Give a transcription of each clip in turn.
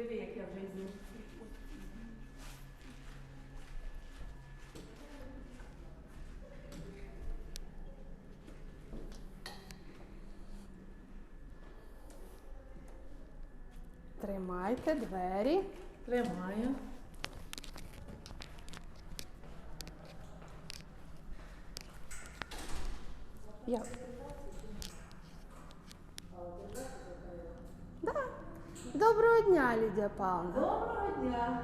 Диви, як я вже йду. Тримайте двері. Тримаю. Я... Да. Доброго дня, Лідія Павловна. Доброго дня.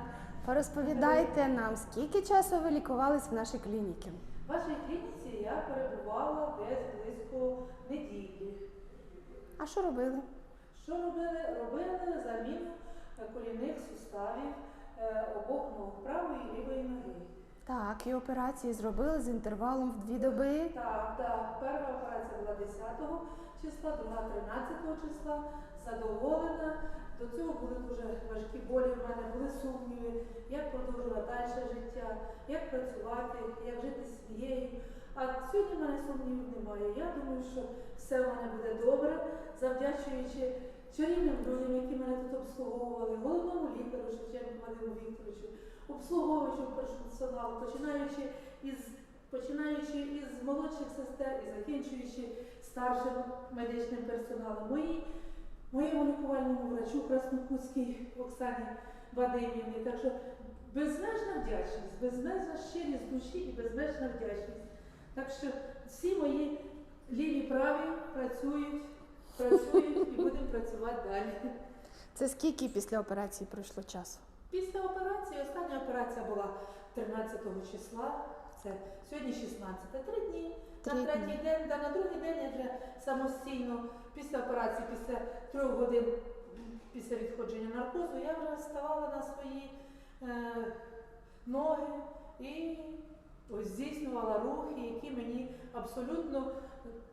Порозповідайте нам, скільки часу ви лікувались в нашій клініці? В вашій клініці я перебувала десь близько неділі. А що робили? Що робили? Робили заміну колінних суставів е, обох ног правої і лівої ноги. Так, і операції зробили з інтервалом в дві доби. Так, так. Перша операція була 10 числа, друга 13 числа. Задоволена. До цього були дуже важкі болі в мене, були сумніви, як продовжувати далі життя, як працювати, як жити з сім'єю. А сьогодні в мене сумнівів немає. Я думаю, що все в мене буде добре, завдячуючи чарівним людям, які мене тут обслуговували, головному лікарю Шевченку Вадиму Вікторовичу, обслуговуючому персоналу, починаючи із починаючи із молодших сестер і закінчуючи старшим медичним персоналом. Мої, моєму лікувальному врачу Краснокутській Оксані Вадимівні. Так що безмежна вдячність, безмежна щирість душі і безмежна вдячність. Так що всі мої ліві праві працюють, працюють і будемо працювати далі. Це скільки після операції пройшло часу? Після операції, остання операція була 13 числа, це сьогодні 16, три дні. На третій день, та на другий день я вже самостійно після операції, після трьох годин після відходження наркозу, я вже вставала на свої е, ноги і ось здійснювала рухи, які мені абсолютно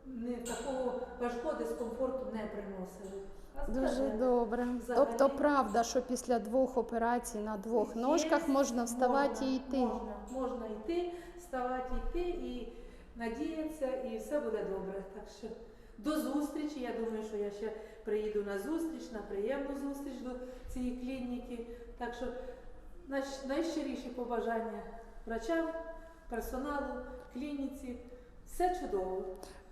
не такого важкого дискомфорту не приносили. Дуже добре. взагалі- Тобто правда, що після двох операцій на двох Є, ножках можна вставати можна, і йти. Можна, можна йти, вставати, йти і надіятися, і все буде добре. Так що до зустрічі. Я думаю, що я ще приїду на зустріч, на приємну зустріч до цієї клініки. Так що найщ- найщиріші побажання врачам, персоналу, клініці. Все чудово.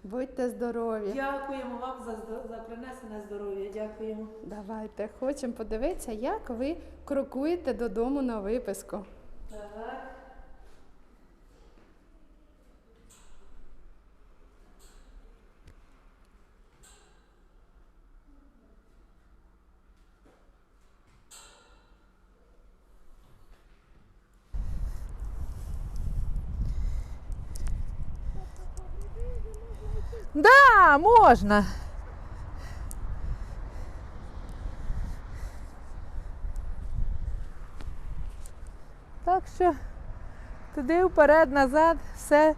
Будьте здорові. Дякуємо вам за, за принесене здоров'я. Дякуємо. Давайте хочемо подивитися, як ви крокуєте додому на виписку. Так. Да, можна. Так що туди вперед, назад, все,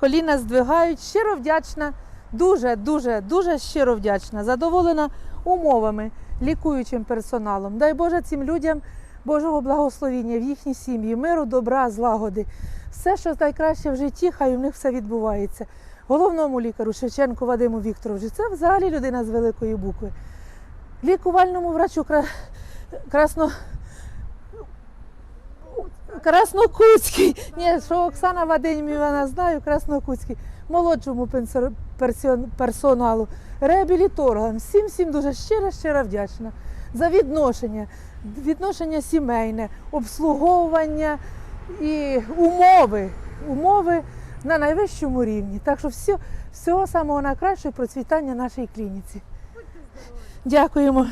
коліна здвигають. Щиро вдячна, дуже, дуже, дуже щиро вдячна, задоволена умовами, лікуючим персоналом. Дай Боже цим людям Божого благословіння в їхній сім'ї, миру, добра, злагоди. Все, що найкраще в житті, хай у них все відбувається. Головному лікарю Шевченку Вадиму Вікторовичу, це взагалі людина з великої букви. Лікувальному врачу Красно... Краснокутський. Ні, що Оксана Вадимівна знаю, Краснокутський. Молодшому персоналу, реабіліторам. Всім всім дуже щиро, щиро вдячна за відношення, відношення сімейне, обслуговування і умови. Умови на найвищому рівні. Так що все, всього самого найкращого процвітання нашій клініці. Дякуємо.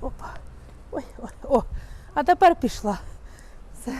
Опа. Ой, ой, о. А тепер пішла. Все.